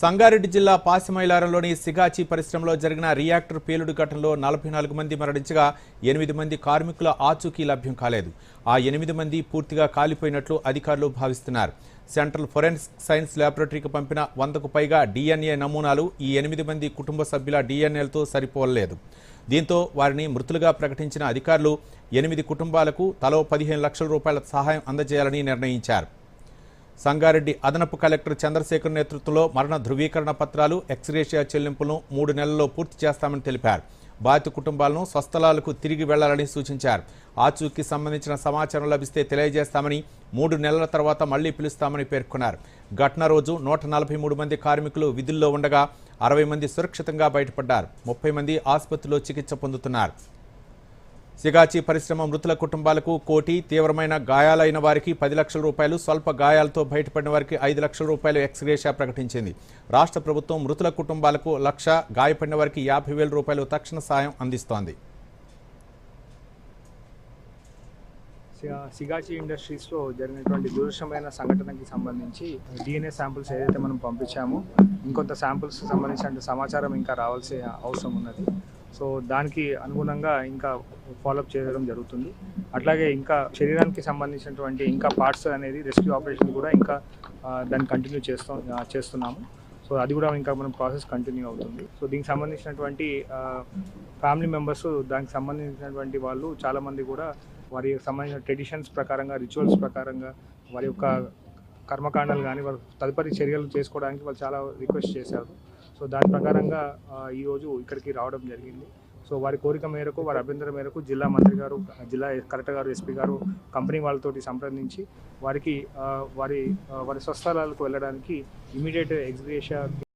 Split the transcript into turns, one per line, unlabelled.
సంగారెడ్డి జిల్లా పాసిమైలారంలోని సిగాచి పరిశ్రమలో జరిగిన రియాక్టర్ పేలుడు ఘటనలో నలభై నాలుగు మంది మరణించగా ఎనిమిది మంది కార్మికుల ఆచూకీ లభ్యం కాలేదు. ఆ ఎనిమిది మంది పూర్తిగా కాలిపోయినట్లు అధికారులు భావిస్తున్నారు. సెంట్రల్ ఫొరెన్సిక్ సైన్స్ ల్యాబొరేటరీకి పంపిన వందకు పైగా డిఎన్ఏ నమూనాలు ఈ ఎనిమిది మంది కుటుంబ సభ్యుల డిఎన్ఏలతో సరిపోలేదు దీంతో వారిని మృతులుగా ప్రకటించిన అధికారులు ఎనిమిది కుటుంబాలకు తలో పదిహేను లక్షల రూపాయల సహాయం అందజేయాలని నిర్ణయించారు. సంగారెడ్డి అదనపు కలెక్టర్ చంద్రశేఖర్ నేతృత్వంలో మరణ ధృవీకరణ పత్రాలు ఎక్స్రేషియా చెల్లింపులను మూడు నెలల్లో పూర్తి చేస్తామని తెలిపారు. బాధిత కుటుంబాలను స్వస్థలాలకు తిరిగి వెళ్ళాలని సూచించారు. ఆచూకీ సంబంధించిన సమాచారం లభిస్తే తెలియజేస్తామని మూడు నెలల తర్వాత మళ్ళీ పిలుస్తామని పేర్కొన్నారు. ఘటన రోజు నూట నలభై మూడు మంది కార్మికులు విధుల్లో ఉండగా అరవై మంది సురక్షితంగా బయటపడ్డారు. ముప్పై మంది ఆసుపత్రిలో చికిత్స పొందుతున్నారు. సిగాచి పరిశ్రమ మృతుల కుటుంబాలకు కోటి తీవ్రమైన గాయాలైన వారికి పది లక్షల రూపాయలు స్వల్ప గాయాలతో బయటపడిన వారికి ఐదు లక్షల రూపాయలు ఎక్స్గ్రేషియా ప్రకటించింది. రాష్ట్ర ప్రభుత్వం మృతుల కుటుంబాలకు లక్ష గాయపడిన వారికి యాభై వేల రూపాయలు తక్షణ సాయం అందిస్తోంది.
సిగా- సిగాచి ఇండస్ట్రీస్లో జరిగినటువంటి దురుషమైన సంఘటనకి సంబంధించి డిఎన్ఏ శాంపుల్స్ ఏదైతే మనం పంపించామో ఇంకొంత శాంపుల్స్ సంబంధించిన సమాచారం ఇంకా రావాల్సిన అవసరం ఉన్నది. సో దానికి అనుగుణంగా ఇంకా ఫాలోఅప్ చేయడం జరుగుతుంది. అట్లాగే ఇంకా శరీరానికి సంబంధించినటువంటి ఇంకా పార్ట్స్ అనేది రెస్క్యూ ఆపరేషన్ కూడా ఇంకా దాన్ని కంటిన్యూ చేస్తాం చేస్తున్నాము. సో అది కూడా ఇంకా మనం ప్రాసెస్ కంటిన్యూ అవుతుంది. సో దీనికి సంబంధించినటువంటి ఫ్యామిలీ మెంబర్స్ దానికి సంబంధించినటువంటి వాళ్ళు చాలామంది కూడా వారి సంబంధించిన ట్రెడిషన్స్ ప్రకారంగా రిచువల్స్ ప్రకారంగా వారి యొక్క కర్మకాండాలు కానీ వారి తదుపరి చర్యలు చేసుకోవడానికి వాళ్ళు చాలా రిక్వెస్ట్ చేశారు. సో దాని ప్రకారంగా ఈరోజు ఇక్కడికి రావడం జరిగింది. సో వారి కోరిక మేరకు వారి అభ్యంతరం మేరకు జిల్లా మంత్రి గారు జిల్లా కలెక్టర్ గారు ఎస్పీ గారు కంపెనీ వాళ్ళతోటి సంప్రదించి వారికి వారి వారి స్వస్థలాలకు వెళ్ళడానికి ఇమీడియట్ ఎగ్జిబిషన్